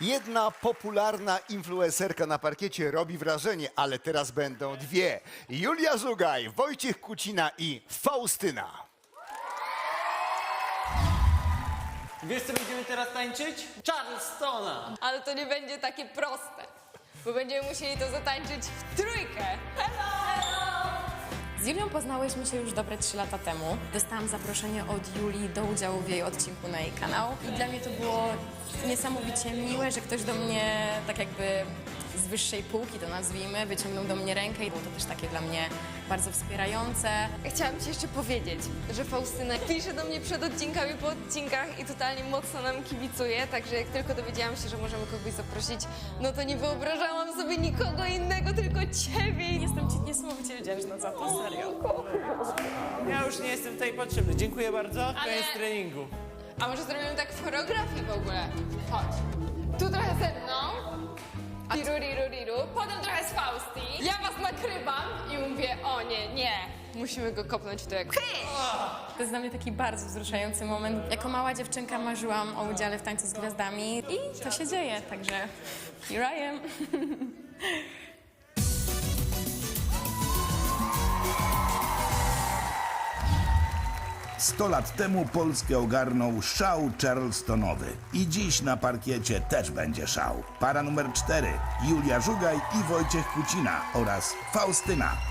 Jedna popularna influencerka na parkiecie robi wrażenie, ale teraz będą dwie. Julia Żugaj, Wojciech Kucina i Faustyna. Wiesz, co będziemy teraz tańczyć? Charlestona! Ale to nie będzie takie proste, bo będziemy musieli to zatańczyć w trójkę. Z Julią poznałyśmy się już dobre 3 lata temu. Dostałam zaproszenie od Julii do udziału w jej odcinku na jej kanał. I dla mnie to było niesamowicie miłe, że ktoś do mnie tak jakby z wyższej półki, to nazwijmy, wyciągnął do mnie rękę i było to też takie dla mnie bardzo wspierające. Chciałam Ci jeszcze powiedzieć, że Faustyna pisze do mnie przed odcinkami, po odcinkach i totalnie mocno nam kibicuje, także jak tylko dowiedziałam się, że możemy kogoś zaprosić, no to nie wyobrażałam sobie nikogo innego, tylko Ciebie. Jestem Ci niesamowicie wdzięczna za to, serio. Ja już nie jestem tutaj potrzebny. Dziękuję bardzo. Koniec treningu. A może zrobimy tak w choreografii w ogóle? Chodź. Tu trochę ze mną. Tiru, riru, riru. Potem trochę z Fausti. Ja was nakrywam i mówię, o nie, nie. Musimy go kopnąć w tyłek. To jest dla mnie taki bardzo wzruszający moment. Jako mała dziewczynka marzyłam o udziale w Tańcu z Gwiazdami i to się dzieje, także here I am. 100 lat temu Polskę ogarnął szał charlestonowy. I dziś na parkiecie też będzie szał. Para numer 4 Julia Żugaj i Wojciech Kucina oraz Faustyna.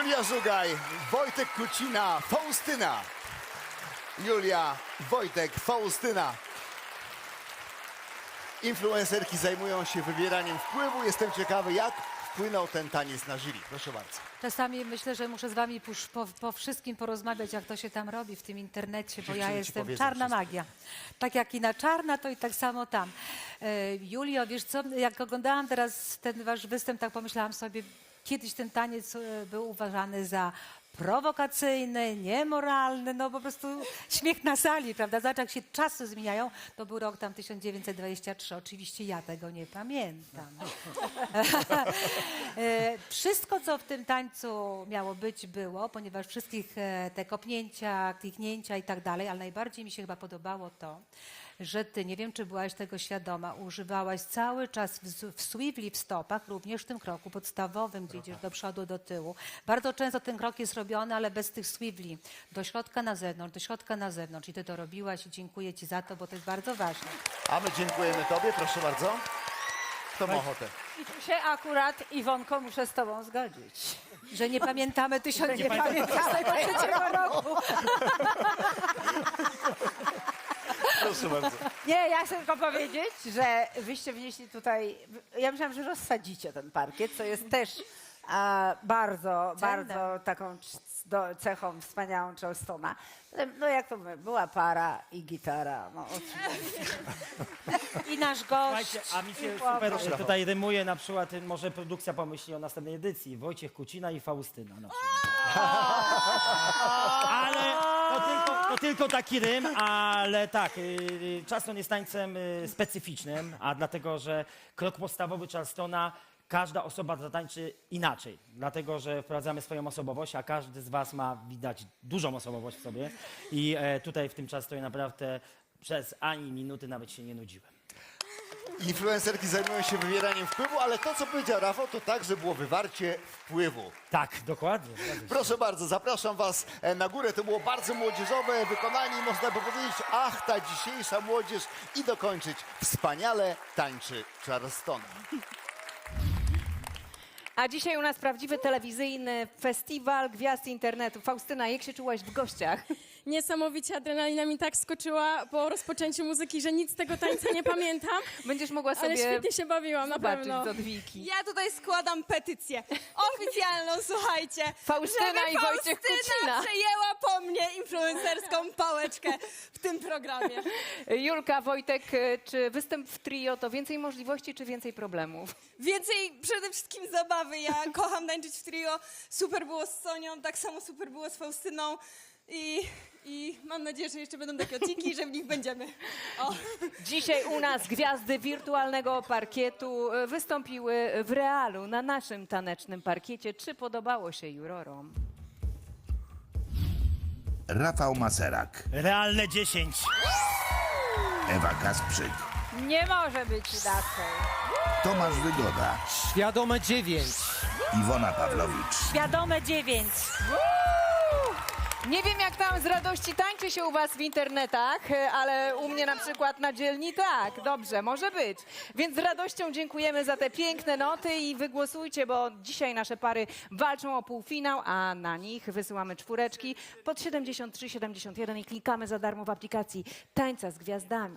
Julia Żugaj, Wojtek Kucina, Faustyna. Julia, Wojtek, Faustyna. Influencerki zajmują się wybieraniem wpływu. Jestem ciekawy, jak wpłynął ten taniec na jury. Proszę bardzo. Czasami myślę, że muszę z wami po, po wszystkim porozmawiać, jak to się tam robi w tym internecie, bo Dziewczyny ja ci jestem powiedzą czarna wszystko. magia. Tak jak i na czarna, to i tak samo tam. E, Julio, wiesz co, jak oglądałam teraz ten wasz występ, tak pomyślałam sobie, kiedyś ten taniec e, był uważany za prowokacyjny, niemoralny, no po prostu śmiech na sali, prawda? Zobacz, jak się czasy zmieniają. To był rok tam 1923. Oczywiście ja tego nie pamiętam. E, Wszystko, co w tym tańcu miało być, było, ponieważ wszystkich e, te kopnięcia, kliknięcia i tak dalej, ale najbardziej mi się chyba podobało to, że ty, nie wiem, czy byłaś tego świadoma, używałaś cały czas w, w swivli w stopach, również w tym kroku podstawowym, gdzie idziesz do przodu, do tyłu. Bardzo często ten krok jest robiony, ale bez tych swivli. Do środka na zewnątrz, do środka na zewnątrz. I ty to robiłaś i dziękuję ci za to, bo to jest bardzo ważne. A my dziękujemy tobie. Proszę bardzo. Kto ma ochotę? I tu się akurat, Iwonko, muszę z tobą zgodzić. Że nie pamiętamy tysiąc Nie pamiętamy trzeciego roku. Proszę bardzo. Nie, ja chcę tylko powiedzieć, że wyście wnieśli tutaj, ja myślałam, że rozsadzicie ten parkiet, co jest też a, bardzo, bardzo taką c- do, cechą wspaniałą Charlestona. No jak to my, była para i gitara. No, oczywiście. I nasz gość. Słuchajcie, a mi się super Proszę, tutaj rymuje na przykład, y, może produkcja pomyśli o następnej edycji. Wojciech Kucina i Faustyna na przykład. Ale to tylko, to tylko taki rym, ale tak, y, y, Charleston jest tańcem y, specyficznym, a dlatego, że krok podstawowy Charlestona każda osoba zatańczy inaczej, dlatego, że wprowadzamy swoją osobowość, a każdy z was ma widać dużą osobowość w sobie i e, tutaj w tym Charlestonie naprawdę przez ani minuty nawet się nie nudziłem. Influencerki zajmują się wywieraniem wpływu, ale to, co powiedział Rafał, to także było wywarcie wpływu. Tak, dokładnie. zgadza się. Proszę bardzo, zapraszam Was e, na górę. To było bardzo młodzieżowe wykonanie i można by powiedzieć, ach, ta dzisiejsza młodzież i dokończyć. Wspaniale tańczy Charlestona. A dzisiaj u nas prawdziwy telewizyjny festiwal gwiazd internetu. Faustyna, jak się czułaś w gościach? Niesamowicie adrenalina mi tak skoczyła po rozpoczęciu muzyki, że nic z tego tańca nie pamiętam, Będziesz mogła ale sobie świetnie się bawiłam, na pewno. odwiki. Ja tutaj składam petycję oficjalną, słuchajcie. Faustyna i Wojciech Kucina. przejęła po mnie influencerską pałeczkę w tym programie. Julka, Wojtek, e, czy występ w trio to więcej możliwości, czy więcej problemów? Więcej przede wszystkim zabawy. Ja kocham tańczyć w trio. Super było z Sonią, tak samo super było z Faustyną. I, I mam nadzieję, że jeszcze będą takie odcinki, że w nich będziemy. O. Dzisiaj u nas gwiazdy wirtualnego parkietu e, wystąpiły w realu na naszym tanecznym parkiecie. Czy podobało się jurorom? Rafał Maserak, Realne 10. Ewa Kasprzyk, Nie może być inaczej. Tomasz Wygoda, Świadome dziewięć. Iwona Pawlowicz. Świadome dziewięć. Nie wiem, jak tam z radości tańczy się u was w internetach, ale u mnie na przykład na dzielni tak. Dobrze, może być. Więc z radością dziękujemy za te piękne noty i wygłosujcie, bo dzisiaj nasze pary walczą o półfinał, a na nich wysyłamy czwóreczki pod 73, 71 i klikamy za darmo w aplikacji Tańca z Gwiazdami.